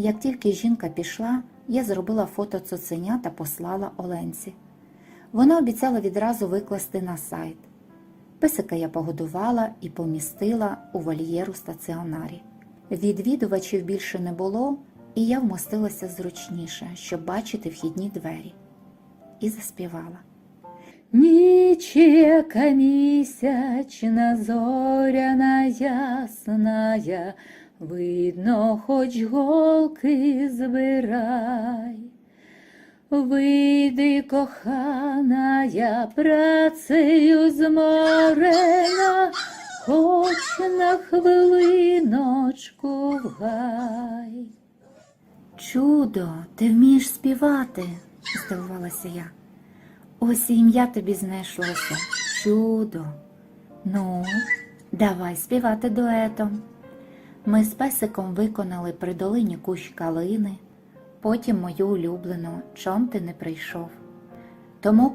Як тільки жінка пішла, я зробила фото цуценя та послала Оленці. Вона обіцяла відразу викласти на сайт. Песика я погодувала і помістила у вольєру стаціонарі. Відвідувачів більше не було, і я вмостилася зручніше, щоб бачити вхідні двері. І заспівала. Нічека місячна зоряна ясная, видно, хоч голки збирай. Вийди, кохана, я працею зморена, хоч на хвилиночку гай. Чудо, ти вмієш співати, здивувалася я. Ось ім'я тобі знайшлося. Чудо. Ну, давай співати дуетом. Ми з песиком виконали при долині кущ калини, потім мою улюблену Чом ти не прийшов. Тому